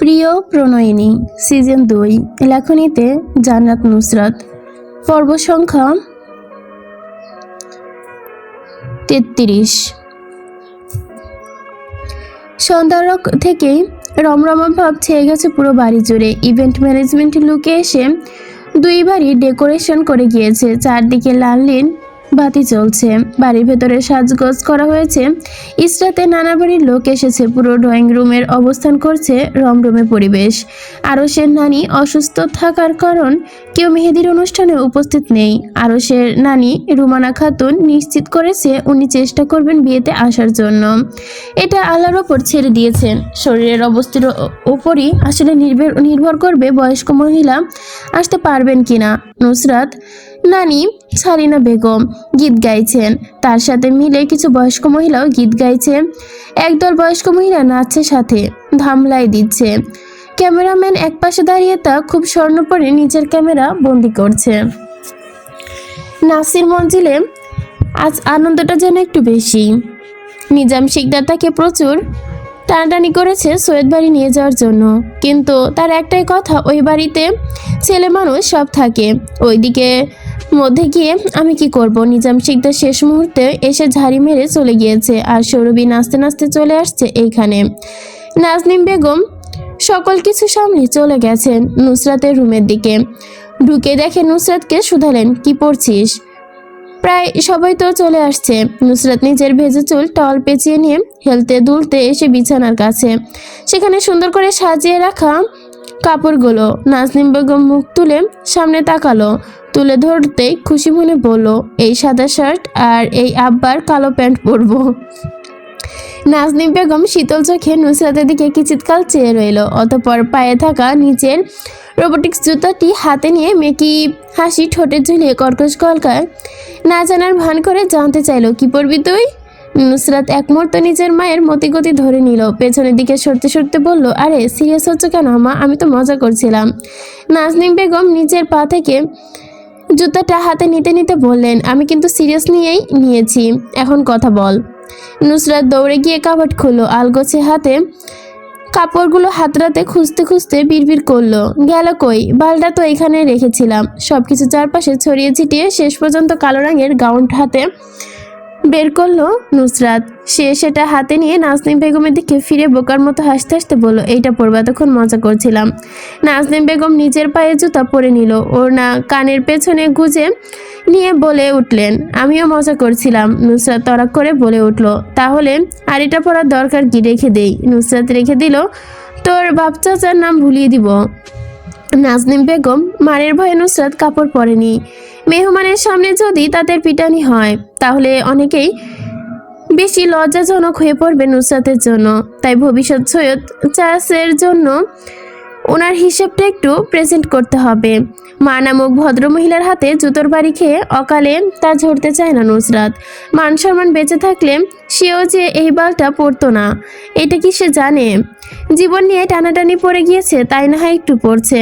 প্রিয় প্রণয়িনী সিজন দুই, লেখনীতে জান্নাত নুসরাত। পর্ব সংখ্যা তেত্রিশ। সন্ধ্যার রক- থেকেই রমরমা ভাব ছেয়ে গেছে পুরো বাড়ি জুড়ে। ইভেন্ট ম্যানেজমেন্ট লুকে এসে দুই বাড়ি ডেকোরেশন করে গিয়েছে। চারদিকে লাল নীল বাতি চলছে বাড়ির ভেতরে সাজগোজ করা হয়েছে। ইসরাতে নানা বাড়ির লোক এসেছে, পুরো ড্রয়িং রুমের অবস্থান করছে রমরমে পরিবেশ। আরসের নানি অসুস্থ থাকার কারণ কেউ মেহেদির অনুষ্ঠানে উপস্থিত নেই। আরসের নানি রুমানা খাতুন নিশ্চিত করেছে উনি চেষ্টা করবেন বিয়েতে আসার জন্য। এটা আল্লাহর ওপর ছেড়ে দিয়েছেন শরীরের অবস্থার ওপরই আসলে নির্ভর নির্ভর করবে বয়স্ক মহিলা আসতে পারবেন কিনা। নুসরাত নানি, সারিনা বেগম গীত গাইছেন। তার সাথে মিলে কিছু বয়স্ক মহিলাও গীত গাইছে। একদল বয়স্ক মহিলা নাচছে সাথে, ধামলাই দিচ্ছে। ক্যামেরাম্যান একপাশে দাঁড়িয়ে তা খুব স্বর্ণ পরে নিজের ক্যামেরা বন্দি করছে। নাসির মঞ্জিলে, আজ আনন্দটা যেন একটু বেশি। নিজাম শিকদার তাকে প্রচুর টানাটানি করেছে সৈয়দ বাড়ি নিয়ে যাওয়ার জন্য। কিন্তু তার একটাই কথা, ওই বাড়িতে ছেলে মানুষ সব থাকে। ওইদিকে মধ্যে গিয়ে আমি কি করব? নিজাম শিকদার শেষ মুহূর্তে এসে ঝাড়ি মেরে চলে গিয়েছে আর সৌরভী নাচতে নাচতে চলে আসছে এইখানে। নাজনিম বেগম সকল কিছু সামনে চলে গেছেন নুসরাতের রুমের দিকে। ঢুকে দেখে নুসরাতকে শুধালেন, কি পড়ছিস? প্রায় সবাই তো চলে আসছে। নুসরাত নিজের ভেজে চুল টল পেঁচিয়ে নিয়ে হেলতে দুলতে এসে বিছানার কাছে। সেখানে সুন্দর করে সাজিয়ে রাখা কাপড়গুলো নাজনিম বেগম মুখ তুলে সামনে তাকালো, তুলে ধরতেই খুশি মনে বলল, এই সাদা শার্ট আর এই আব্বার কালো প্যান্ট পরবো। নাজনিম বেগম শীতল চোখে নুসরাতের দিকে কিচিৎকাল চেয়ে রইল, অতপর পায়ে থাকা নিচের রোবোটিক্স জুতাটি হাতে নিয়ে মেকি হাসি ঠোঁটে ঝুলিয়ে কর্কশ কলকায় না জানার ভান করে জানতে চাইলো, কি পড়বি তুই? নুসরাত এক মুহূর্ত নিজের মায়ের মতিগতি ধরে নিল। পেছনের দিকে সরতে সরতে বলল, আরে, সিরিয়াস হচ্ছে কেন, মা? আমি তো মজা করছিলাম। নাজনিম বেগম নিজের পা থেকে জুতাটা হাতে নিতে নিতে বললেন, আমি কিন্তু সিরিয়াস নিয়েই নিয়েছি, এখন কথা বল। নুসরাত দৌড়ে গিয়ে কাপড় খুললো, আলগোছে হাতে কাপড়গুলো হাতরাতে খুঁজতে খুঁজতে বিড়বিড় করল, গেল কই? বালটা তো এখানে রেখেছিলাম। সব কিছু চারপাশে ছড়িয়ে ছিটিয়ে শেষ পর্যন্ত কালো রঙের গাউন হাতে বের করল নুসরাত। সে সেটা হাতে নিয়ে নাজনিম বেগমের দিকে ফিরে বোকার মতো হাসতে হাসতে বলল, এইটা পরবে? এতক্ষণ মজা করছিলাম। নাজনিম বেগম নিজের পায়ে জুতা পরে নিল। ওর না কানের পেছনে গুজে নিয়ে বলে উঠলেন, আমিও মজা করছিলাম। নুসরাত তরাক করে বলে উঠল, তাহলে আর এটা পড়ার দরকার কি? রেখে দেই। নুসরাত রেখে দিল, তোর বাপ চাচার নাম ভুলিয়ে দিব। নাজনিম বেগম মারের ভয়ে নুসরাত কাপড় পরেনি। মেহমানের সামনে যদি তাদের পিটানি হয়, তাহলে অনেকেই বেশি লজ্জাজনক হয়ে পড়বে নুসরাতের জন্য। তাই ভবিষ্যৎ সৈয়দ চাষের জন্য ওনার হিসেবটা একটু প্রেজেন্ট করতে হবে। মা নামক ভদ্রমহিলার হাতে জুতোর বাড়ি খেয়ে অকালে তা ঝরতে চায় না নুসরাত। মান সম্মান বেঁচে থাকলে সেও যে এই বালটা পড়তো না, এটা কি সে জানে? জীবন নিয়ে টানাটানি পড়ে গিয়েছে, তাই না হয় একটু পড়ছে।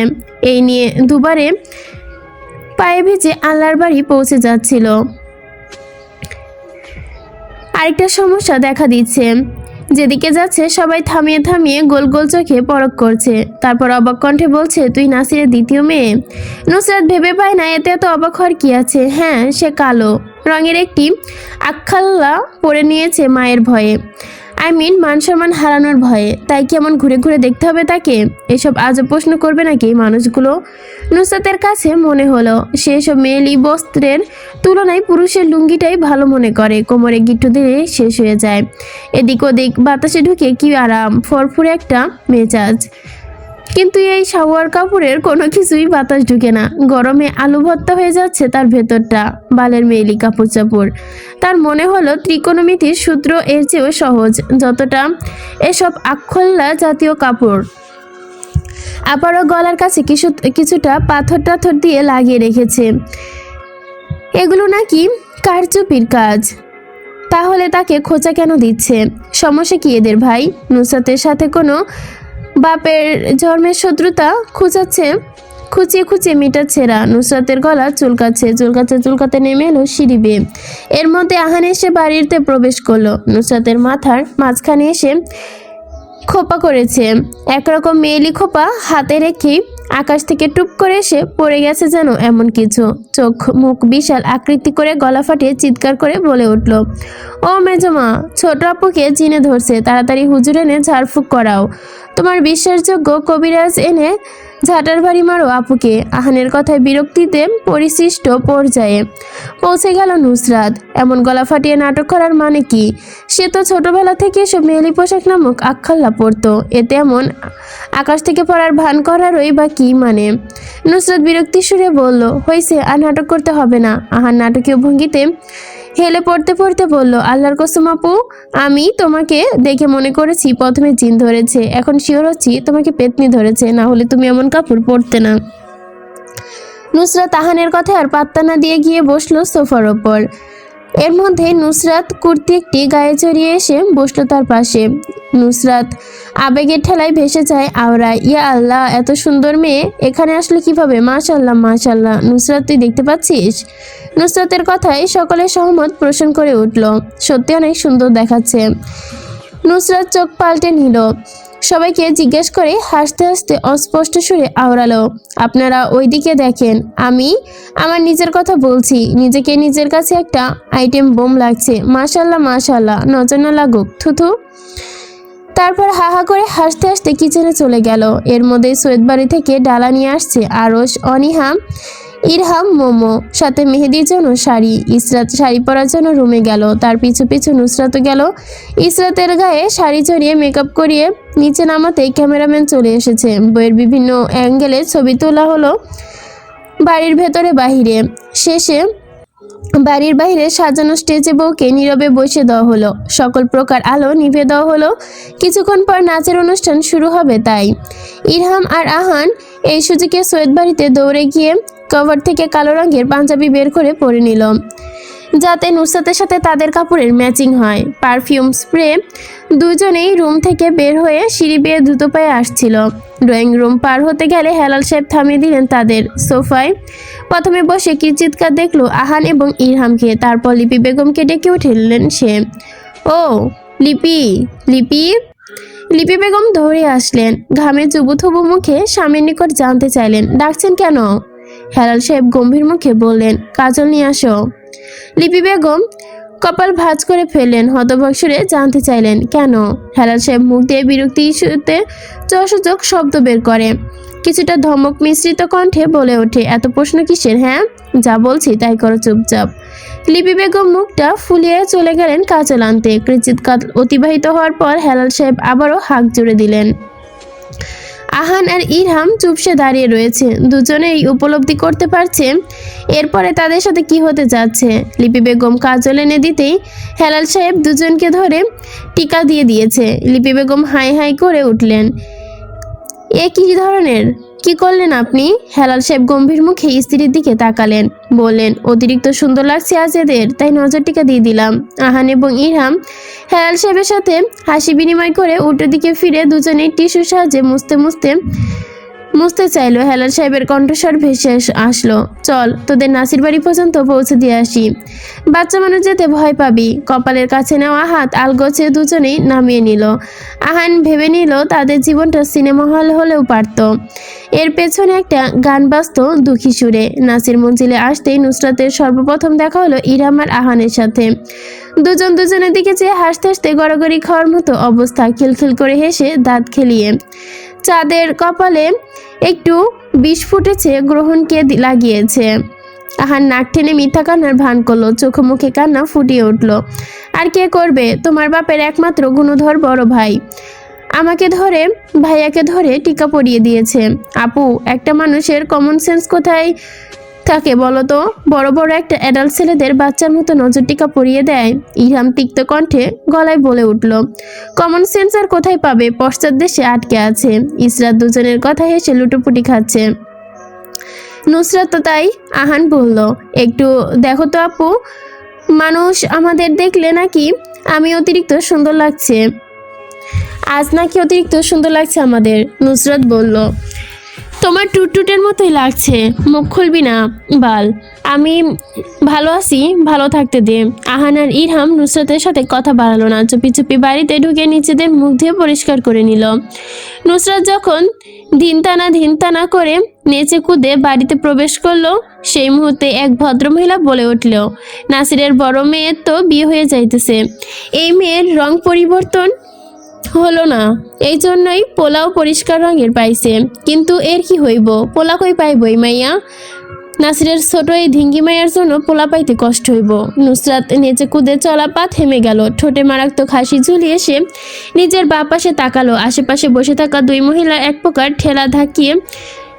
এই নিয়ে দুবারে পায়ে ভিজে আল্লাহর বাড়ি পৌঁছে যাচ্ছিল। আরেকটা সমস্যা দেখা দিচ্ছে। যেদিকে যাচ্ছে, সবাই থামিয়ে থামিয়ে গোল গোল চোখে পরক করছে। তারপর অবাক কণ্ঠে বলছে, তুই নাসিরের দ্বিতীয় মেয়ে? নুসরাত ভেবে পায় না, এতে এত অবাক হওয়ার কি আছে? হ্যাঁ সে কালো। রঙের একটি আখাল্লা পরে নিয়েছে মায়ের ভয়ে। আই মিন মান সম্মান হারানোর ভয়ে। তাই কি এমন ঘুরে ঘুরে দেখতে হবে তাকে? এসব আজও প্রশ্ন করবে নাকি মানুষগুলো? নুসাতের কাছে মনে হলো সে সব মেয়েলি বস্ত্রের তুলনায় পুরুষের লুঙ্গিটাই ভালো মনে করে। কোমরে গিট্টু দিয়ে শেষ হয়ে যায়। এদিক ওদিক বাতাসে ঢুকে কি আরাম। ফরফুরে একটা মেজাজ। কিন্তু এই শাওয়ার কাপড়ের কোনো কিছুই বাতাস ঢুকে না। গরমে আলু ভর্তা হয়ে যাচ্ছে তার ভেতরটা, বালের মেয়েলি কাপড় চাপড়। তার মনে হলো ত্রিকোণমিতির সূত্র এর চেয়েও সহজ, যতটা এসব আক্ষল্লা জাতীয় কাপড়। আবারও গলার কাছে কিছু, কিছুটা পাথর টাথর দিয়ে লাগিয়ে রেখেছে। এগুলো নাকি কারচুপির কাজ। তাহলে তাকে খোঁচা কেন দিচ্ছে? সমস্যা কি এদের ভাই? নুসরাতের সাথে কোনো বাপের জন্মের শত্রুতা খুঁচাচ্ছে খুঁচিয়ে খুঁচিয়ে মিটাচ্ছে রা নুসরাতের গলা চুলকাচ্ছে চুলকাতে চুলকাতে নেমে এলো সিঁড়ি বেয়ে। এর মধ্যে আহান এসে বাড়িতে প্রবেশ করল। নুসরাতের মাথার মাঝখানে এসে খোপা করেছে। একরকম মেয়েলি খোপা হাতে রেখে আকাশ থেকে টুপ করে এসে পড়ে গেছে যেন এমন কিছু। চোখ, মুখ বিশাল আকৃতি করে গলা ফাটিয়ে চিৎকার করে বলে উঠল, ও মেজমা, ছোট আপুকে চিনে ধরছে। তাড়াতাড়ি হুজুর এনে ঝাড়ফুঁক করাও। তোমার বিশ্বাসযোগ্য কবিরাজ এনে ঝাঁটার বাড়ি মারো আপুকে। আহানের কথায় বিরক্তিতে পরিশিষ্ট পর্যায়ে পৌঁছে গেল নুসরাত। এমন গলা ফাটিয়ে নাটক করার মানে কি? সে তো ছোটবেলা থেকে এসব মেয়েলি পোশাক নামক আখ্যাল্লা পড়তো এতে এমন আকাশ থেকে পড়ার ভান করারই বা কি মানে? নুসরাত বিরক্তি সুরে বলল হয়েছে আর নাটক করতে হবে না। আহার নাটকীয় ভঙ্গিতে হেলে পড়তে পড়তে বলল, আল্লাহর কসম আপু, আমি তোমাকে দেখে মনে করেছি প্রথমে জিন ধরেছে, এখন শিওর হচ্ছি তোমাকে পেতনি ধরেছে, না হলে তুমি এমন কাপড় পরতে না। নুসরাত আহানের কথা আর পাত্তা না দিয়ে গিয়ে বসল সোফার ওপর। এর মধ্যে নুসরাত কুর্তি একটি গায়ে চড়িয়ে এসে বসল তার পাশে। নুসরাত আবেগের ঠেলায় ভেসে যায় আওরা ইয়া আল্লাহ, এত সুন্দর মেয়ে, এখানে আসলে কীভাবে? মাশাল্লাহ মাশাল্লাহ নুসরাত, তুই দেখতে পাচ্ছিস? নুসরাতের কথায় সকলে সহমত পোষণ করে উঠল। সত্যি অনেক সুন্দর দেখাচ্ছে। নুসরাত চোখ পাল্টে নিল। সবাইকে জিজ্ঞেস করে হাসতে হাসতে অস্পষ্ট সুরে আওড়ালো, আপনারা ওইদিকে দেখেন, আমি আমার নিজের কথা বলছি, নিজেকে নিজের কাছে একটা আইটেম বোম লাগছে, মাশাল্লাহ মাশাল্লাহ, নজর না লাগুক, থুথু। তারপর হা হা করে হাসতে হাসতে কিচেনে চলে গেল। এর মধ্যে সৈয়দ বাড়ি থেকে ডালা নিয়ে আসছে আরস অনিহাম ইরহাম, মোমো, সাথে মেহেদির জন্য শাড়ি, ইসরাত শাড়ি পরার জন্য রুমে গেল, তার পিছু পিছু নুসরাতও গেল। ইসরাতের গায়ে শাড়ি চড়িয়ে মেকআপ করিয়ে নিচে নামাতেই ক্যামেরাম্যান চলে এসেছে। বইয়ের বিভিন্ন অ্যাঙ্গেলে ছবি তোলা হলো বাড়ির ভেতরে বাহিরে। শেষে বাড়ির বাইরে সাজানো স্টেজে বউকে নীরবে বসে দেওয়া হলো। সকল প্রকার আলো নিভে দেওয়া হলো। কিছুক্ষণ পর নাচের অনুষ্ঠান শুরু হবে তাই। ইরহাম আর আহান এই সুযোগে সৈয়দ বাড়িতে দৌড়ে গিয়ে কভার থেকে কালো রঙের পাঞ্জাবি বের করে পরে নিল। যাতে নুসরাতের সাথে তাদের কাপড়ের ম্যাচিং হয়। পারফিউম স্প্রে দুজনেই রুম থেকে বের হয়ে সিঁড়ি বেয়ে দ্রুত পায়ে আসছিল। ড্রয়িং রুম পার হতে গেলে হেলাল সাহেব থামিয়ে দিলেন তাদের সোফায়। প্রথমে বসে কি চিৎকার দেখল আহান এবং ইরহামকে, তারপর লিপি বেগমকে ডেকে উঠলেন সে। ও, লিপি লিপি? লিপি বেগম দৌড়ে আসলেন। ঘামে চুবুথুবু মুখে স্বামীর নিকট জানতে চাইলেন, ডাকছেন কেন? হেলাল সাহেব গম্ভীর মুখে বললেন, কাজল, নিয়ে আসো। লিপি বেগম কপাল ভাঁজ করে ফেললেন, হতভক্ষরে জানতে চাইলেন, কেন? হেলাল সাহেব মুখ দিয়ে বিরক্তি ইস্যুতে চসূচক শব্দ বের করে। কিছুটা ধমক মিশ্রিত কণ্ঠে বলে ওঠে, এত প্রশ্ন কিসের হ্যাঁ? যা বলছি তাই করো চুপচাপ। লিপি বেগম মুখটা ফুলিয়ে চলে গেলেন কাজল আনতে। কৃচিত কাল অতিবাহিত হওয়ার পর হেলাল সাহেব আবারও হাঁক জুড়ে দিলেন। আহান আর ইরহাম চুপসে দাঁড়িয়ে রয়েছে। দুজনেই উপলব্ধি করতে পারছে, এরপরে তাদের সাথে কি হতে যাচ্ছে? লিপি বেগম কাজল এনে দিতেই হেলাল সাহেব দুজনকে ধরে টিকা দিয়ে দিয়েছে। লিপি বেগম হাই হাই করে উঠলেন। এ কি ধরনের? কি করলেন আপনি? হেলাল সাহেব গম্ভীর মুখে স্ত্রীর দিকে তাকালেন। বললেন, অতিরিক্ত সুন্দর লাগছে আজ এদের, তাই নজর টিকা দিয়ে দিলাম। আহান এবং ইরহাম হেলাল সাহেবের সাথে হাসি বিনিময় করে উল্টো দিকে ফিরে দুজনেই টিস্যুর সাহায্যে মুছতে মুছতে মুছতে চাইলো, হেলাল সাহেবের কণ্ঠস্বর ভেসে আসলো। চল, তোদের নাসির বাড়ি পর্যন্ত পৌঁছে দিয়ে আসি। বাচ্চা মানুষ যেতে ভয় পাবি। কপালের কাছে নেওয়া হাত আলগোছে দুজনেই নামিয়ে নিল। আহান ভেবে নিল তাদের জীবনটা সিনেমা হল হলেও পারত। এর পেছনে একটা গান বাজত দুঃখী সুরে। নাসির মঞ্জিলে আসতেই নুসরাতের সর্বপ্রথম দেখা হলো ইরাম আর আহানের সাথে। দুজন দুজনের দিকে চেয়ে হাসতে হাসতে গড়াগড়ি খাওয়ার মতো অবস্থা। খিলখিল করে হেসে দাঁত খেলিয়ে। চাঁদের কপালে একটু বিষ ফুটেছে, গ্রহণকে লাগিয়েছে। আহার নাক টেনে মিথ্যা কান্নার ভান করল, চোখ মুখে কান্না ফুটিয়ে উঠল। আর কে করবে? তোমার বাপের একমাত্র গুণধর বড় ভাই। আমাকে ধরে, ভাইয়াকে ধরে টিকা পরিয়ে দিয়েছে। আপু, একটা মানুষের কমন সেন্স কোথায়? থাকে বলো তো বড় বড় একটা অ্যাডাল্ট ছেলেদের বাচ্চার মতো নজর টিকা পরিয়ে দেয়। ইহাম তিক্ত কণ্ঠে গলায় বলে উঠল কমন সেন্স আর কোথায় পাবে? পশ্চাৎ দেশে আটকে আছে। ইসরাত দুজনের কথা হেসে লুটোপুটি খাচ্ছে। নুসরাত তো তাই আহান বলল, একটু দেখো তো আপু, মানুষ আমাদের দেখলে নাকি আমি অতিরিক্ত সুন্দর লাগছে। আজ নাকি অতিরিক্ত সুন্দর লাগছে আমাদের। নুসরাত বলল তোমার টুটটুটের মতোই লাগছে। মুখ খুলবি না, বাল। আমি ভালো আছি, ভালো থাকতে দে। আহান আর ইরহাম নুসরতের সাথে কথা বাড়ালো না। চুপি চুপি বাড়িতে ঢুকে নিজেদের মুখ দিয়ে পরিষ্কার করে নিল। নুসরাত যখন ধিনতানা ধিনতানা করে নেচে কুদে বাড়িতে প্রবেশ করল, সেই মুহূর্তে এক ভদ্রমহিলা বলে উঠল, নাসিরের বড় মেয়ের তো বিয়ে হয়ে যাইতেছে। এই মেয়ের রং পরিবর্তন হলো না। এই জন্যই পোলাও পরিষ্কার রঙের পাইছে। কিন্তু এর কি হইব? পোলা কই পাইব এই মাইয়া? নাসিরের ছোট এই ধিঙ্গি মাইয়ার জন্য পোলা পাইতে কষ্ট হইব। নুসরাত নেচে কুদে চলা পা থেমে গেল। ঠোঁটে মারাত্মক খাসি ঝুলিয়ে সে নিজের বা পাশে তাকালো। আশেপাশে বসে থাকা দুই মহিলা এক প্রকার ঠেলা ধাকিয়ে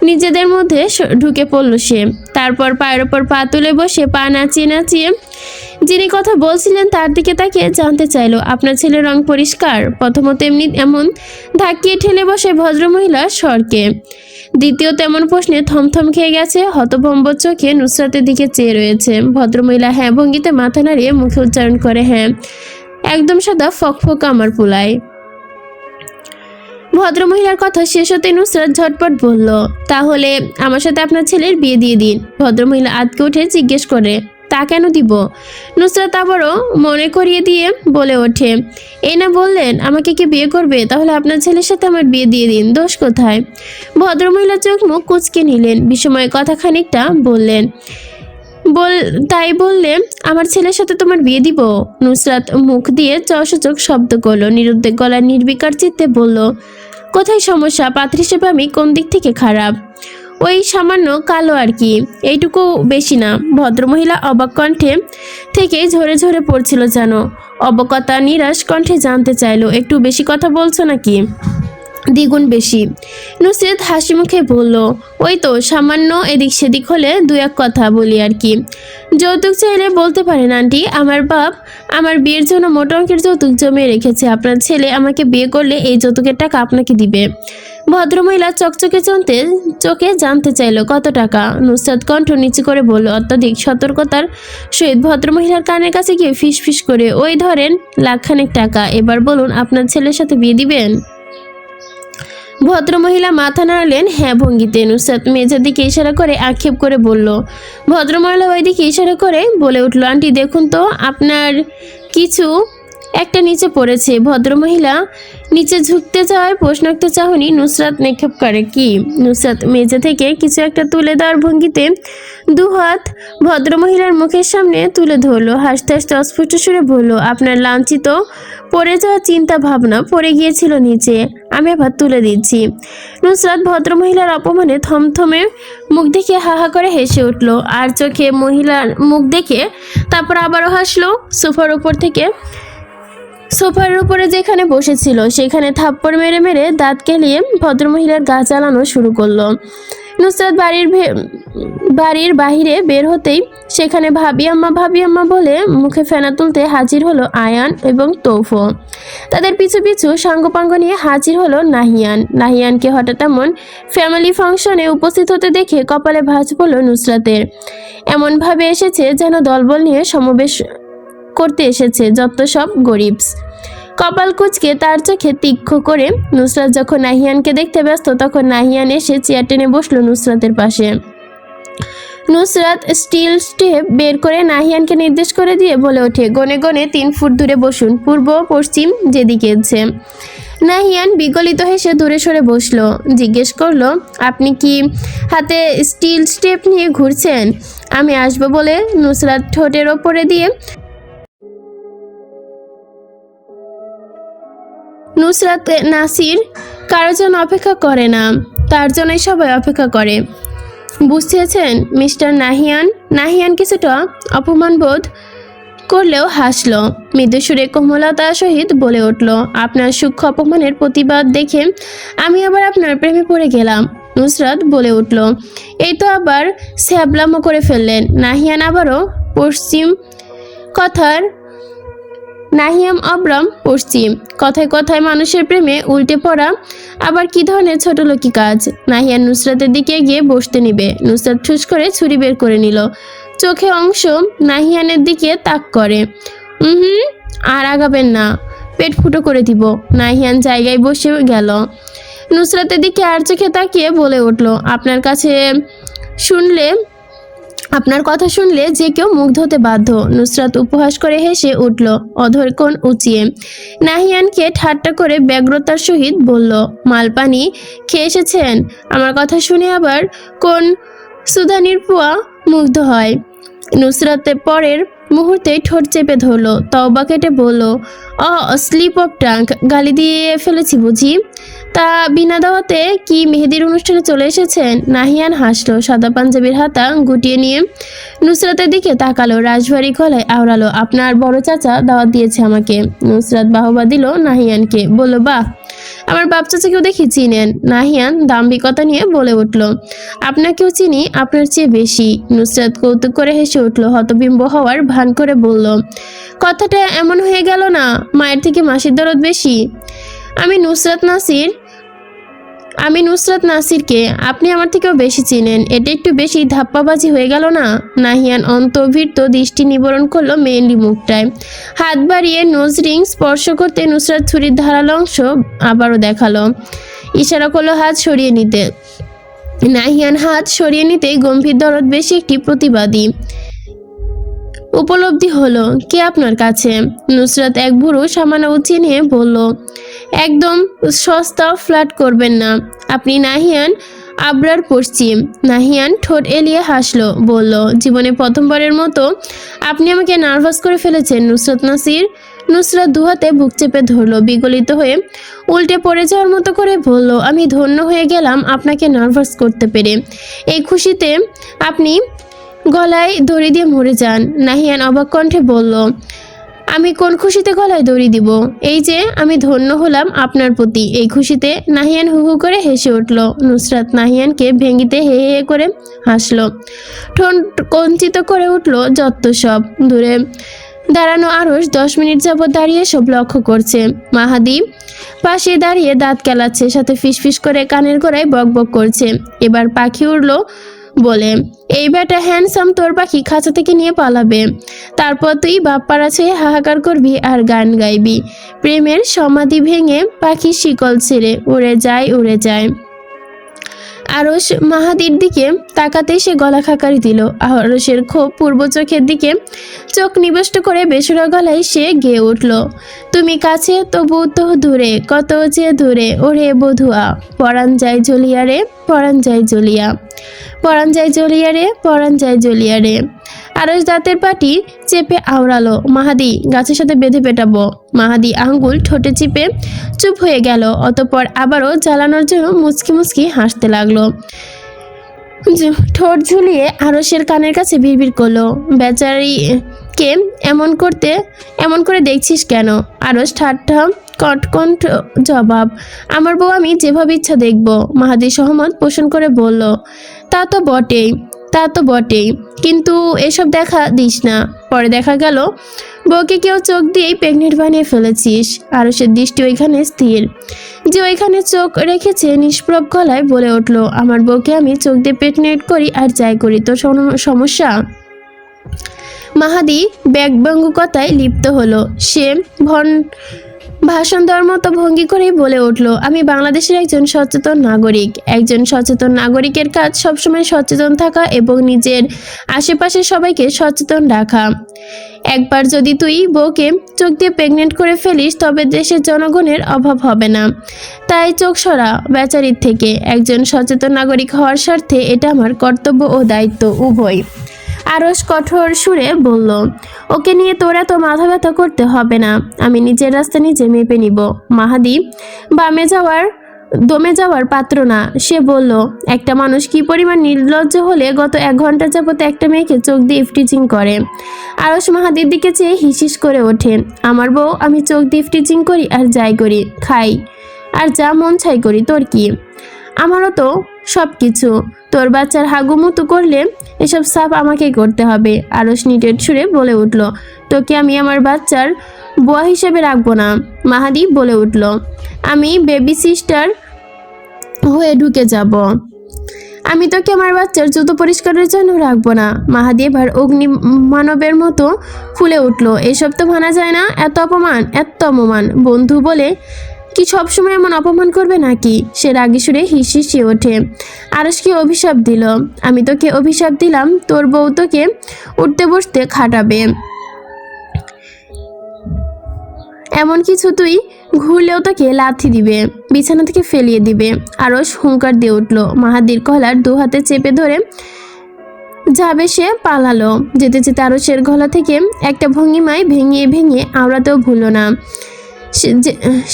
নিজেদের মধ্যে ঢুকে পড়ল সে। তারপর পায়ের ওপর পা তুলে বসে পা নাচিয়ে নাচিয়ে যিনি কথা বলছিলেন তার দিকে তাকিয়ে জানতে চাইলো, আপনার ছেলের রং পরিষ্কার? প্রথমত এমনি এমন ধাক্কিয়ে ঠেলে বসে ভদ্রমহিলা স্বরকে। দ্বিতীয় তেমন প্রশ্নে থমথম খেয়ে গেছে, হতভম্ব চোখে নুসরাতের দিকে চেয়ে রয়েছে। ভদ্রমহিলা হ্যাঁ ভঙ্গিতে মাথা নাড়িয়ে মুখে উচ্চারণ করে হ্যাঁ একদম সাদা ফকফক আমার পোলায়। ভদ্রমহিলার কথা শেষ হতে নুসরাত ঝটপট বলল, তাহলে আমার সাথে আপনার ছেলের বিয়ে দিয়ে দিন। ভদ্রমহিলা আতকে উঠে জিজ্ঞেস করে, তা কেন দিব? নুসরাত আবারও মনে করিয়ে দিয়ে বলে ওঠে, এই না বললেন আমাকে কি বিয়ে করবে? তাহলে আপনার ছেলের সাথে আমার বিয়ে দিয়ে দিন, দোষ কোথায়? ভদ্রমহিলা চোখ মুখ কুচকে নিলেন বিষময় কথা খানিকটা বললেন বল, তাই বললে আমার ছেলের সাথে তোমার বিয়ে দিব। নুসরাত মুখ দিয়ে চসচক শব্দ করল, নিরুদ্বেগ গলার নির্বিকার চিত্তে বলল, কোথায় সমস্যা? পাত্র হিসেবে আমি কোন দিক থেকে খারাপ? ওই সামান্য কালো আর কি, এইটুকু বেশি না। ভদ্রমহিলা অবাক কণ্ঠে থেকে ঝরে ঝরে পড়ছিল যেন। অবকতা নিরাশ কণ্ঠে জানতে চাইলো, একটু বেশি কথা বলছো নাকি? দ্বিগুণ বেশি। নুসরত হাসি মুখে বলল, ওই তো, সামান্য এদিক সেদিক হলে দু এক কথা বলি আর কি। যৌতুক চাইলে বলতে পারেন, আন্টি, আমার বাপ আমার বিয়ের জন্য মোটা অঙ্কের যৌতুক জমিয়ে রেখেছে। আপনার ছেলে আমাকে বিয়ে করলে এই যৌতুকের টাকা আপনাকে দিবে। ভদ্রমহিলা চকচকে চলতে, চোখে জানতে চাইলো, কত টাকা? নুসরাত কণ্ঠ নিচু করে বলল, অত্যাধিক সতর্কতার সহিত ভদ্রমহিলার কানের কাছে গিয়ে ফিস ফিস করে, ওই ধরেন লাখখানেক টাকা। এবার বলুন, আপনার ছেলের সাথে বিয়ে দিবেন? ভদ্রমহিলা মাথা নাড়ালেন হ্যাঁ ভঙ্গিতে নুসরাত মেঝের দিকে ইশারা করে আক্ষেপ করে বলল, ভদ্রমহিলা ওই দিকে ইশারা করে বলে উঠল, আন্টি, দেখুন তো, আপনার কিছু একটা নিচে পড়েছে। ভদ্রমহিলা নিচে ঝুঁকতে যাওয়ার প্রশ্নোক্ত চাহনি নুসরাত নিক্ষেপ করে। কি? নুসরাত মেঝে থেকে কিছু একটা তুলে দেওয়ার ভঙ্গিতে দু হাত ভদ্রমহিলার মুখের সামনে তুলে ধরলো, হাসতে হাসতে অস্ফুট সুরে বলল, আপনার লাঞ্ছিত, পড়ে যাওয়ার চিন্তা ভাবনা পড়ে গিয়েছিল নিচে। আমি আবার তুলে দিচ্ছি। নুসরাত ভদ্রমহিলার অপমানে থমথমে মুখ দেখে হা হা করে হেসে উঠল। আর চোখে মহিলার মুখ দেখে তারপর আবারও হাসলো। সোফার উপর থেকে, সোফার উপরে যেখানে বসেছিল, সেখানে থাপ্পড় মেরে মেরে দাঁত কেলিয়ে ভদ্রমহিলার গা চালানো শুরু করল। নুসরাত বাড়ির বাড়ির বাহিরে বের হতেই সেখানে ভাবি আম্মা ভাবি আম্মা বলে মুখে ফেনা তুলতে হাজির হলো আয়ান এবং তৌফো তাদের পিছু পিছু সাঙ্গপাঙ্গ নিয়ে হাজির হলো নাহিয়ান। নাহিয়ানকে হঠাৎ এমন ফ্যামিলি ফাংশনে উপস্থিত হতে দেখে কপালে ভাঁজ পড়ল নুসরাতের। এমনভাবে এসেছে যেন দলবল নিয়ে সমাবেশ করতে এসেছে যত সব গরিবস। কপাল কুচকে তার চোখে তীক্ষ্ণ করে নুসরাত যখন নাহিয়ানকে দেখতে ব্যস্ত, তখন নাহিয়ান এসে চেয়ার টেনে বসল নুসরাতের পাশে। নুসরাত স্টিল স্টেপ বের করে নাহিয়ানকে নির্দেশ করে দিয়ে বলে ওঠে, গনে গনে তিন ফুট দূরে বসুন, পূর্ব, পশ্চিম, যেদিকে ইচ্ছে। নাহিয়ান বিগলিত হেসে দূরে সরে বসল, জিজ্ঞেস করল, আপনি কি হাতে স্টিল স্টেপ নিয়ে ঘুরছেন? আমি আসব বলে নুসরাত ঠোঁটের ওপরে দিয়ে নুসরাত নাসির কারোর জন্য অপেক্ষা করে না, তার জন্যই সবাই অপেক্ষা করে। বুঝতেছেন মিস্টার নাহিয়ান? নাহিয়ান কিছুটা অপমান বোধ করলেও হাসলো। মৃদুসুরে কোমলতার সহিত বলে উঠল, আপনার সূক্ষ্ম অপমানের প্রতিবাদ দেখে আমি আবার আপনার প্রেমে পড়ে গেলাম। নুসরাত বলে উঠল, এই তো আবার স্যাবলামো করে ফেললেন। নাহিয়ান আবারও পশ্চিম কথার নাহিয়াম অব্রাম পশ্চিম। কথায় কথায় মানুষের প্রেমে উল্টে পড়া আবার কি ধরনের ছোট লোকি কাজ? নাহিয়ান নুসরাতের দিকে গিয়ে বসতে নিবে। নুসরাত ঠুস করে ছুরি বের করে নিল। চোখে অংশ নাহিয়ানের দিকে তাক করে। হুম আর আগাবেন না। পেট ফুটো করে দিব। নাহিয়ান জায়গায় বসে গেল। নুসরাতের দিকে আর চোখে তাকিয়ে বলে উঠল, আপনার কাছে শুনলে আপনার কথা শুনলে যে কেউ মুগ্ধ হতে বাধ্য। নুসরাত উপহাস করে হেসে উঠল, অধর কোণ উঁচিয়ে? নাহিয়ানকে ঠাট্টা করে ব্যগ্রতার সহিত বলল, মালপানি, খেয়ে এসেছেন? আমার কথা শুনে আবার কোন সুধানির পোয়া মুগ্ধ হয়? নুসরাতে পরের মুহূর্তে ঠোঁট চেপে ধরলো, তওবা কেটে বলল, অ, স্লিপ অফ টাঙ্ক গালি দিয়ে ফেলেছি বুঝি? তা বিনা দাওয়াতে কি মেহেদির অনুষ্ঠানে চলে এসেছেন? নাহিয়ান হাসলো, সাদা পাঞ্জাবির হাতা গুটিয়ে নিয়ে নুসরাতের দিকে তাকালো রাজবাড়ি গলায় আওড়ালো, আপনার বড় চাচা দাওয়াত দিয়েছে আমাকে। নুসরাত বাহবা দিল নাহিয়ানকে, বলল, বাহ আমার বাপ চাচাকেও দেখি চিনেন। নাহিয়ান দাম্ভিকতা নিয়ে বলে উঠল, আপনাকেও চিনি, আপনার চেয়ে বেশি। নুসরাত কৌতুক করে হেসে উঠল, হতবিম্ব হওয়ার ভান করে বলল, কথাটা এমন হয়ে গেল না, মায়ের থেকে মাসির দরদ বেশি? আমি নুসরাত নাসির আমি নুসরাত নাসিরকে আপনি আমার থেকেও বেশি চিনেন। এটা একটু বেশি ধাপ্পাবাজি হয়ে গেল না? নাহিয়ান অন্তর্ভীর্ত দৃষ্টি নিবরণ করল মেনলি মুখটায়। হাত বাড়িয়ে নোজ রিং স্পর্শ করতে নুসরাত ছুরির ধারালো অংশ আবারও দেখাল। ইশারা করল হাত সরিয়ে নিতে। নাহিয়ান হাত সরিয়ে নিতেই গম্ভীর দরদ বেশি একটি প্রতিবাদী। উপলব্ধি হলো, কে আপনার কাছে? নুসরাত এক ভুরু সামান্য উঁচিয়ে নিয়ে বলল একদম সস্তা ফ্ল্যাট করবেন না। আপনি নাহিয়ান আবরার পশ্চিম নাহিয়ান ঠোঁট এলিয়ে হাসলো, বলল, জীবনে প্রথমবারের মতো আপনি আমাকে নার্ভাস করে ফেলেছেন, নুসরত নাসির। নুসরাত দুহাতে বুক চেপে ধরলো, বিগলিত হয়ে উল্টে পড়ে যাওয়ার মতো করে বলল, আমি ধন্য হয়ে গেলাম আপনাকে নার্ভাস করতে পেরে। এই খুশিতে আপনি গলায় দড়ি দিয়ে মরে যান। নাহিয়ান অবাক কণ্ঠে বলল আমি কোন খুশিতে গলায় দড়ি দিব? এই যে আমি ধন্য হলাম আপনার প্রতি। এই খুশিতে নাহিয়ান হু হু করে হেসে উঠল। নুসরাত নাহিয়ানকে ভেঙিতে হে হে করে হাসলো। ঠোঁট কঞ্চিত করে উঠল যত্ত সব। দূরে দাঁড়ানো আরস দশ মিনিট যাবৎ দাঁড়িয়ে সব লক্ষ্য করছে। মাহাদি পাশে দাঁড়িয়ে দাঁত কেলাচ্ছে, সাথে ফিসফিস করে কানের গোড়ায় বক বক করছে। এবার পাখি উড়লো বলে, এই বেটা হ্যান্ডসাম তোর পাখি খাঁচা থেকে নিয়ে পালাবে। তারপর তুই বাপ্পারা ছুঁয়ে হাহাকার করবি আর গান গাইবি। প্রেমের সমাধি ভেঙে পাখির শিকল ছেড়ে উড়ে যায় উড়ে যায়। আরস মাহাদির দিকে তাকাতেই সে গলা খাকারি দিল। আরসের ক্ষোভ পূর্ব চোখের দিকে চোখ নিবিষ্ট করে বেসুরা গলায় সে গেয়ে উঠল। তুমি কাছে, তবু তো দূরে, কত যে দূরে, ওরে বধুয়া, পরাণ যায় জ্বলিয়া রে, পরাণ যায় জ্বলিয়া, পরাণ যায় জ্বলিয়া রে, পরাণ যায় জ্বলিয়া রে। আরস দাঁতের পাটি চেপে আওড়ালো। মাহাদি গাছের সাথে বেঁধে পেটাবো। মাহাদি আঙ্গুল ঠোঁটে চিপে চুপ হয়ে গেল। অতপর আবারও জ্বালানোর জন্য মুচকি মুচকি হাসতে লাগল। ঠোঁট ঝুলিয়ে আরসের কানের কাছে বিড়বিড় করল। বেচারিকে এমন করতে, এমন করে দেখছিস কেন? আরস ঠাট্টা, কটকণ্ঠ জবাব, আমার বউ আমি যেভাবে ইচ্ছা দেখব। মাহাদি সহমত পোষণ করে বলল, তা তো বটেই। তা তো বটেই। কিন্তু এসব দেখা দিস না। পরে দেখা গেল, বউকে কেউ চোখ দিয়েই প্রেগনেন্ট বানিয়ে ফেলেছিস। আরসের দৃষ্টি ওইখানে স্থির। যে ওইখানে চোখ রেখেছে নিষ্প্রভ গলায় বলে উঠল, আমার বউকে আমি চোখ দিয়ে প্রেগনেন্ট করি আর যাই করি কোনো সমস্যা? মাহাদি ব্যঙ্গকতায় লিপ্ত হলো। সে ভন ভাষণ দেওয়ার মতো ভঙ্গি করেই বলে উঠল, আমি বাংলাদেশের একজন সচেতন নাগরিক। একজন সচেতন নাগরিকের কাজ সবসময় সচেতন থাকা এবং নিজের আশেপাশের সবাইকে সচেতন রাখা। একবার যদি তুই বউকে চোখ দিয়ে প্রেগনেন্ট করে ফেলিস, তবে দেশের জনগণের অভাব হবে না। তাই চোখ সরা বেচারির থেকে। একজন সচেতন নাগরিক হওয়ার স্বার্থে এটা আমার কর্তব্য ও দায়িত্ব, উভয়। আরস কঠোর সুরে বলল, ওকে নিয়ে তোর এত মাথা ব্যথা করতে হবে না। আমি নিজের রাস্তা নিজে মেপে নিব। মাহাদি বামে যাওয়ার, দমে যাওয়ার পাত্র না। সে বলল, একটা মানুষ কি পরিমাণ নির্লজ্জ হলে গত এক ঘণ্টা যাবত একটা মেয়েকে চোখ দিয়ে ইফটিচিং করে? আরস মাহাদির দিকে চেয়ে হিসিস করে ওঠে, আমার বউ, আমি চোখ দিয়ে ইফটিচিং করি আর যাই করি, খাই। আর যা মন ছাই করি, তোর কি? আমারও তো সব কিছু তোর বাচ্চার হাগুমুতু করলে এসব সাপ আমাকেই করতে হবে আরস নিটের ছুঁড়ে বলে উঠল। তোকে আমি আমার বাচ্চার বুয়া হিসেবে রাখব না, মাহাদি বলে উঠল। আমি বেবি সিস্টার হয়ে ঢুকে যাব। আমি তোকে আমার বাচ্চার জুতো পরিষ্কারের জন্য রাখব না, মাহাদি এবার অগ্নি মানবের মতো ফুলে উঠল। এসব তো মানা যায় না, এত অপমান এত অপমান, বন্ধু বলে কি সবসময় এমন অপমান করবে নাকি? সে রাগি সুরে হিস হিসিয়ে ওঠে। আরসকে অভিশাপ দিল। আমি তোকে অভিশাপ দিলাম, তোর বউ তোকে উঠতে বসতে খাটাবে। এমন কিছু তুই ঘুরলেও তোকে লাথি দিবে, বিছানা থেকে ফেলিয়ে দিবে। আরস হুঙ্কার দিয়ে উঠল। মাহাদির কলার দু হাতে চেপে ধরে যাবে সে পালালো। যেতে যেতে আরসের গলা থেকে একটা ভঙ্গিমায় ভেঙে ভেঙে আওড়াতেও ভুলল না।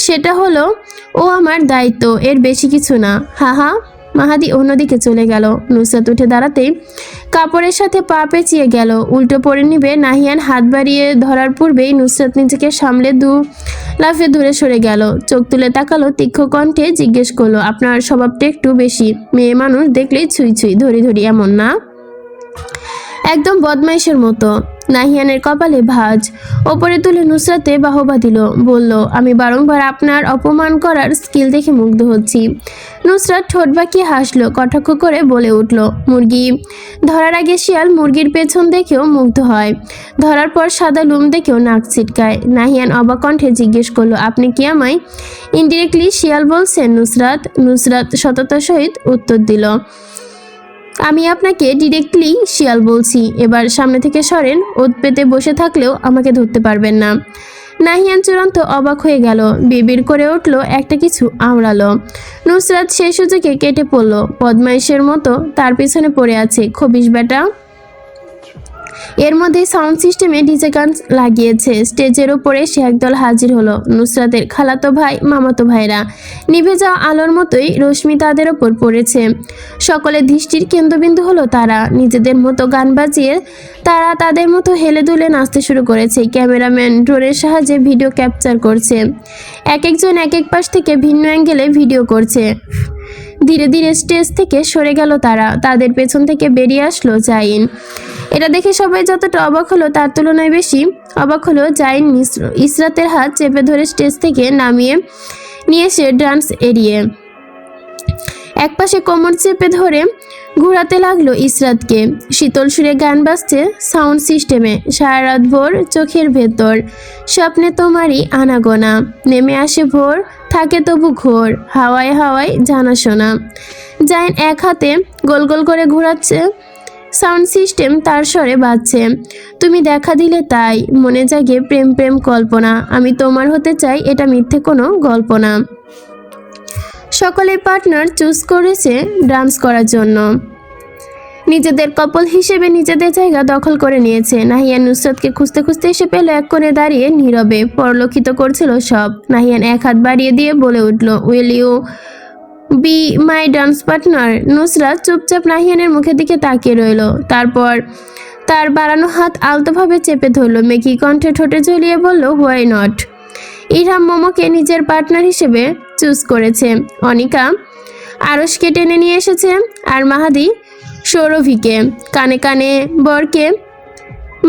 সেটা হলো, ও আমার দায়িত্ব, এর বেশি কিছু না। হা হা মাহাদি অন্যদিকে চলে গেল। নুসরাত উঠে দাঁড়াতেই কাপড়ের সাথে পা পেঁচিয়ে গেল। উল্টো পড়ে নিবে নাহিয়ান হাত বাড়িয়ে ধরার পূর্বেই নুসরাত নিজেকে সামলে দু লাফে দূরে সরে গেল। চোখ তুলে তাকালো তীক্ষ্ণ কণ্ঠে জিজ্ঞেস করল, আপনার স্বভাবটা একটু বেশি। মেয়ে মানুষ দেখলেই ছুঁই ছুঁই, ধরি ধরি এমন না? একদম বদমাইশের মতো। নাহিয়ানের কপালে ভাঁজ। ওপরে তুলে নুসরাতে বাহবা দিল, বলল, আমি বারংবার আপনার অপমান করার স্কিল দেখে মুগ্ধ হচ্ছি। নুসরাত ঠোঁট বাঁকিয়ে হাসলো, কটাক্ষ করে বলে উঠল, মুরগি। ধরার আগে শিয়াল মুরগির পেছন দেখেও মুগ্ধ হয়। ধরার পর সাদা লুম দেখেও নাক ছিটকায়। নাহিয়ান অবাক কণ্ঠে জিজ্ঞেস করল, আপনি কি আমায়? ইনডিরেক্টলি শিয়াল বলছেন নুসরাত। নুসরাত সততার সহিত উত্তর দিল আমি আপনাকে ডিরেক্টলি শিয়াল বলছি। এবার সামনে থেকে সরেন ওত পেতে বসে থাকলেও আমাকে ধরতে পারবেন না। নাহিয়ান চূড়ান্ত অবাক হয়ে গেল বিবির করে উঠল, একটা কিছু আমড়ালো। নুসরাত সেই সুযোগে কেটে পড়ল পদ্মাইশের মতো তার পিছনে পড়ে আছে। খবিস বেটা? এর মধ্যে সাউন্ড সিস্টেমে ডিজে গান লাগিয়েছে। স্টেজের ওপরে সে একদল হাজির হলো। নুসরাতের খালাতো ভাই, মামাতো ভাইরা। নিভে যাওয়া আলোর মতোই রশ্মি তাদের ওপর পড়েছে। সকলের দৃষ্টির কেন্দ্রবিন্দু হলো তারা। নিজেদের মতো গান বাজিয়ে তারা তাদের মতো হেলে দুলে নাচতে শুরু করেছে। ক্যামেরাম্যান ড্রোনের সাহায্যে ভিডিও ক্যাপচার করছে। এক একজন এক এক পাশ থেকে ভিন্ন অ্যাঙ্গেলে ভিডিও করছে। ধীরে ধীরে স্টেজ থেকে সরে গেল তারা। তাদের পেছন থেকে বেরিয়ে আসলো জাইন। এটা দেখে সবাই যতটা অবাক হলো তার তুলনায় বেশি। অবাক হলো জাইন মিশ্র ইসরাতের হাত চেপে ধরে স্টেজ থেকে নামিয়ে নিয়ে এসে ডান্স এড়িয়ে। একপাশে কোমর চেপে ধরে ঘোরাতে লাগল ইসরাতকে। শীতল সুরে গান বাজছে সাউন্ড সিস্টেমে। সারা রাত ভোর চোখের ভেতর। স্বপ্নে তোমারই আনাগোনা। নেমে আসে ভোর থাকে তবু ঘোর, হাওয়ায় হাওয়ায় জানাশোনা। জাইন এক হাতে গোল গোল করে ঘোরাচ্ছে, সাউন্ড সিস্টেম তার স্বরে বাজছে। তুমি দেখা দিলে তাই, মনে জাগে প্রেম প্রেম কল্পনা, আমি তোমার হতে চাই এটা মিথ্যে কোনো গল্প না সকলের পার্টনার চুজ করেছে ডান্স করার জন্য। নিজেদের কপল হিসেবে নিজেদের জায়গা দখল করে নিয়েছে। নাহিয়ান নুসরাতকে খুঁজতে খুঁজতে এসে পেল এক কোণে দাঁড়িয়ে নীরবে। পরলক্ষিত করছিল সব। নাহিয়ান এক হাত বাড়িয়ে দিয়ে বলে উঠল will you be my dance partner Nusrat চুপচাপ নাহিয়ানের মুখের দিকে তাকিয়ে রইল। তারপর তার বাড়ানো হাত আলতোভাবে চেপে ধরল। মেকি কণ্ঠে ঠোঁটে ঝুলিয়ে বলল হোয়াই নট ইরহাম মোমোকে নিজের পার্টনার হিসেবে চুজ করেছে। অনিকা আরসকে টেনে নিয়ে এসেছে। আর মাহাদি সৌরভীকে কানে কানে বরকে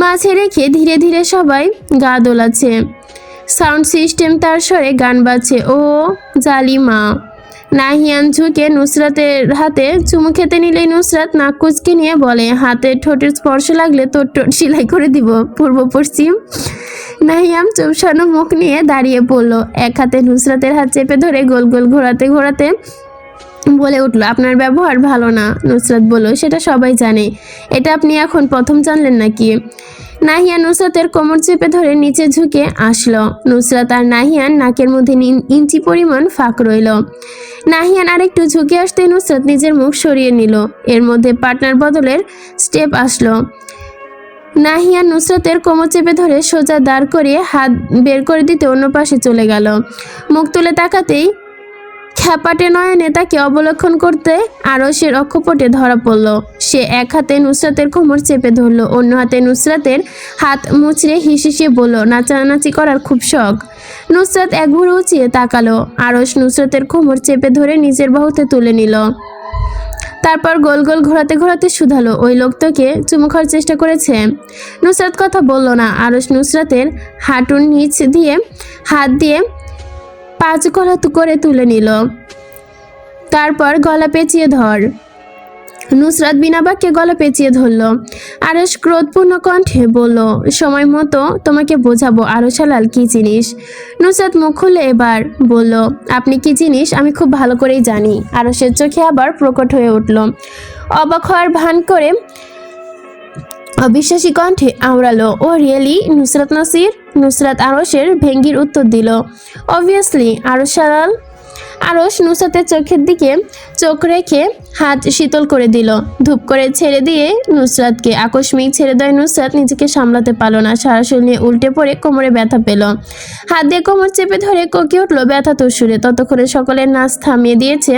মাঝে রেখে ধীরে ধীরে সবাই গা দোলাচ্ছে। সাউন্ড সিস্টেম তার স্বরে গান বাজছে। ও জালিমা। নাহিয়ান ঝুঁকে নুসরাতের হাতে চুমু খেতে নিলেই নুসরাত নাক কুচকে নিয়ে বলে, হাতে ঠোঁটের স্পর্শ লাগলে তোর ঠোঁট সেলাই করে দিব, পূর্ব পশ্চিম। নাহিয়াম চুপসানো মুখ নিয়ে দাঁড়িয়ে পড়ল। এক হাতে নুসরাতের হাত চেপে ধরে গোল গোল ঘোরাতে ঘোরাতে বলে উঠল, আপনার ব্যবহার ভালো না, নুসরাত বলল, সেটা সবাই জানে। এটা আপনি এখন প্রথম জানলেন নাকি? নাহিয়া নুসরাতের কোমর চেপে ধরে নিচে ঝুঁকে আসলো। নুসরাত আর নাহিয়ান নাকের মধ্যে ইঞ্চি পরিমাণ ফাঁক রইল। নাহিয়ান আরেকটু ঝুঁকে আসতে নুসরাত নিজের মুখ সরিয়ে নিল। এর মধ্যে পার্টনার বদলের স্টেপ আসলো। নাহিয়া নুসরাতের কোমর চেপে ধরে সোজা দাঁড় করিয়ে হাত বের করে দিতে অন্য পাশে চলে গেল। মুখ তুলে তাকাতেই খ্যাপাটে নয়নে তাকে অবলক্ষণ করতে আরসের অক্ষপটে ধরা পড়ল। সে এক হাতে নুসরাতের কোমর চেপে ধরল, অন্য হাতে নুসরাতের হাত মুচড়ে হিসিয়ে বলল, নাচানাচি করার খুব শখ। নুসরাত এক ঘুরে উঁচিয়ে তাকালো। আরস নুসরাতের কোমর চেপে ধরে নিজের বাহুতে তুলে নিল। তারপর গোল গোল ঘোরাতে ঘোরাতে শুধালো, ওই লোক তোকে চুমু খাওয়ার চেষ্টা করেছে? নুসরাত কথা বলল না। আরস নুসরাতের হাঁটুর নিচ দিয়ে, হাত দিয়ে পাঁচ গলা করে তুলে নিল। তারপর গলা পেঁচিয়ে ধর। নুসরাত বিনা বাক্যে গলা পেঁচিয়ে ধরল। আরস ক্রোধপূর্ণ কণ্ঠে বলল, সময় মতো তোমাকে বোঝাবো আরও শালাল কি জিনিস। নুসরাত মুখ খুলে এবার বলল, আপনি কি জিনিস? আমি খুব ভালো করেই জানি। আরসের চোখে আবার প্রকট হয়ে উঠল। অবাক হওয়ার ভান করে অবিশ্বাসী কণ্ঠে আওড়ালো, ও রিয়েলি? নুসরাত নাসির, নুসরাত আরসের ভেঙ্গির উত্তর দিল অবভিয়াসলি শালাল আরস নুসরাতের চোখের দিকে চোখ রেখে হাত শীতল করে দিল, ধূপ করে ছেড়ে দিয়ে নুসরাতকে আকস্মিক ছেড়ে দেয় নুসরাত, নিজেকে সামলাতে পারল না সারাশরীর নিয়ে উল্টে পড়ে কোমরে ব্যথা পেল। হাত দিয়ে কোমর চেপে ধরে কোকে উঠল ব্যথা তোর সুরে, ততক্ষণে সকলের নাচ থামিয়ে দিয়েছে,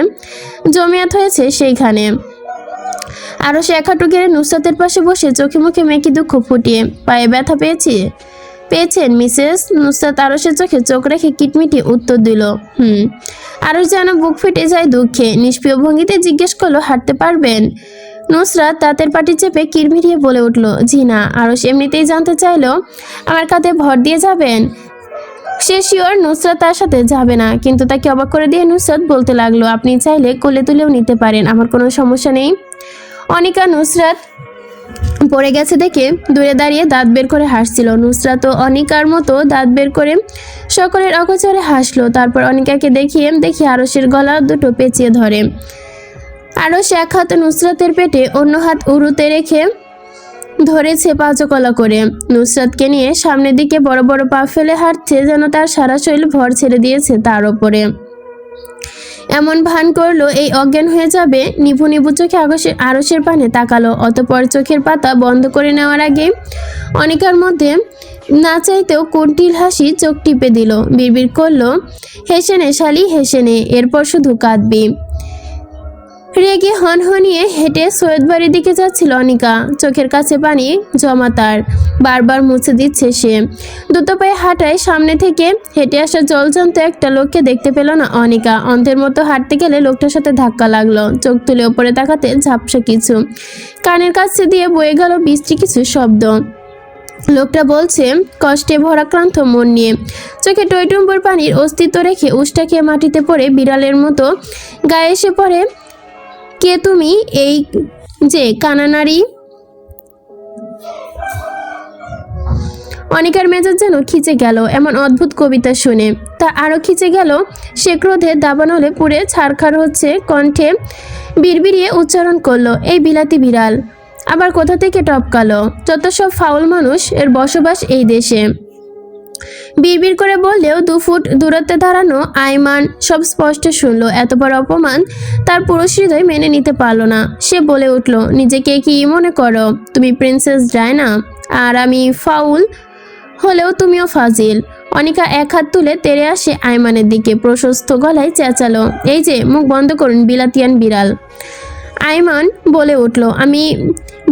জমিয়াত হয়েছে সেইখানে। আরও সে একাটু গেড়ে নুসরাতের পাশে বসে চোখে মুখে মেকি দুঃখ ফুটিয়ে পায়ে ব্যথা পেয়েছি। পেয়েছেন, মিসেস? নুসরাত আরসের চোখে চোখ রেখে কিটমিটি উত্তর দিল, হুম। আরস যেন বুক ফেটে যায় দুঃখে, নিষ্প্রিয় ভঙ্গিতে জিজ্ঞেস করল, হাঁটতে পারবেন? নুসরাত তাঁতের পাটি চেপে কিরমিরিয়ে বলে উঠল, জি না। আরস এমনিতেই জানতে চাইলো, আমার কাঁধে ভর দিয়ে যাবেন? সে শিওর নুসরাত তার সাথে যাবে না, কিন্তু তাকে অবাক করে দিয়ে নুসরাত বলতে লাগল, আপনি চাইলে কোলে তুলেও নিতে পারেন, আমার কোনো সমস্যা নেই। অনিকা, নুসরাত পড়ে গেছে দেখে দূরে দাঁড়িয়ে দাঁত বের করে হাসছিল। নুসরাত ও অনিকার মতো দাঁত বের করে সকলের অগোচরে হাসলো। তারপর অনিকাকে দেখিয়ে দেখি আরসের গলা দুটো পেঁচিয়ে ধরে। আরস এক হাত নুসরাতের পেটে, অন্য হাত উরুতে রেখে ধরেছে পাঁচকলা করে। নুসরাতকে নিয়ে সামনের দিকে বড় বড় পা ফেলে হাঁটছে যেন তার সারা শরীর ভর ছেড়ে দিয়েছে তার ওপরে। এমন ভান করল, এই অজ্ঞান হয়ে যাবে? নিভু নিভু চোখে আগসের আড়সের পানে তাকালো, অতপর চোখের পাতা বন্ধ করে নেওয়ার আগে অনেকের মধ্যে না চাইতেও কুণ্ঠিল হাসি চোখ টিপে দিল। বিড়বিড় করল, হেসে নে শালি, হেসে নে। এরপর শুধু কাঁদবি। রেগে হনহনিয়ে হেঁটে সৈয়দ বাড়ির দিকে যাচ্ছিল অনিকা। চোখের কাছে পানি জমা তার। বারবার মুছে দিচ্ছে সে। দুটো পায়ে হাঁটায় সামনে থেকে হেঁটে আসা জলজন্ত একটা লোককে দেখতে পেল না অনিকা। অন্ধের মতো হাঁটতে গেলে লোকটার সাথে ধাক্কা লাগল। চোখ তুলে ওপরে তাকাতে ঝাপসা কিছু। কানের কাছে দিয়ে বয়ে গেল বৃষ্টি কিছু শব্দ। লোকটা বলছে, কষ্টে ভরাক্রান্ত মন নিয়ে। চোখে টইটুম্বুর পানির অস্তিত্ব রেখে উষ্টা খেয়ে মাটিতে পড়ে বিড়ালের মতো গায়ে এসে পড়ে কে তুমি এই যে কানানারি অনিকার মেজাজ যেন খিচে গেল, এমন অদ্ভুত কবিতা শুনে। তা আরও খিচে গেল, সে ক্রোধে দাবানলে পুড়ে ছারখার হচ্ছে কণ্ঠে বিড়বিড়িয়ে উচ্চারণ করল, এই বিলাতি বিড়াল। আবার কোথা থেকে টপকালো? যত সব ফাউল মানুষ এর বসবাস এই দেশে। বিড়বিড় করে বললেও দু ফুট দূরত্বে দাঁড়ানো আইমান সব স্পষ্ট শুনল, এত বড় অপমান তার পুরুষ হৃদয় মেনে নিতে পারল না। সে বলে উঠল, নিজেকে কি মনে করো? তুমি প্রিন্সেস ডায়না, আর আমি ফাউল হলেও তুমিও ফাজিল। অনিকা এক হাত তুলে তেরে আসে আইমানের দিকে, প্রশস্ত গলায় চেঁচালো, এই যে, মুখ বন্ধ করুন, বিলাতিয়ান বিড়াল। আইমান বলে উঠল, আমি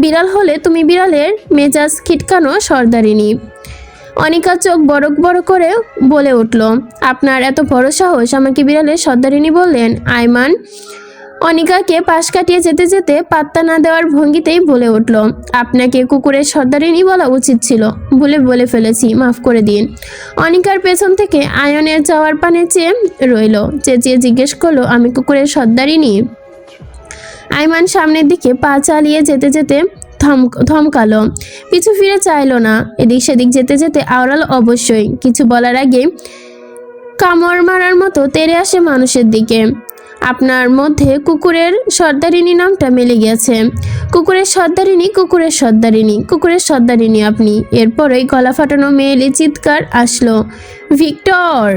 বিড়াল হলে তুমি বিড়ালের মেজাজ খিটকানো সর্দারিনী। অনিকা চোখ বড় বড় করে বলে উঠল, আপনার এত বড় সাহস আমাকে বিড়ালের সর্দারিনী বললেন, আইমান? অনিকাকে পাশ কাটিয়ে যেতে যেতে পাত্তা না দেওয়ার ভঙ্গিতেই বলে উঠল, আপনাকে কুকুরের সর্দারিনী বলা উচিত ছিল। ভুলে বলে ফেলেছি, মাফ করে দিন। অনিকার পেছন থেকে আয়নের যাওয়ার পানে চেয়ে রইল, চেঁচিয়ে জিজ্ঞেস করল, আমি কুকুরের সর্দারিনী? আইমান সামনের দিকে পা চালিয়ে যেতে যেতে থমকালো। পিছু ফিরে চাইলো না। এদিক সেদিক যেতে যেতে আওড়াল অবশ্যই। কিছু বলার আগে কামড় মারার মতো তেরে আসে মানুষের দিকে। আপনার মধ্যে কুকুরের সর্দারিনী নামটা মিলে গেছে কুকুরের সর্দারিনী কুকুরের সর্দারিনী কুকুরের সর্দারিনী আপনি। এরপরেই গলা ফাটানো মেয়েলি চিৎকার আসলো। ভিক্টর!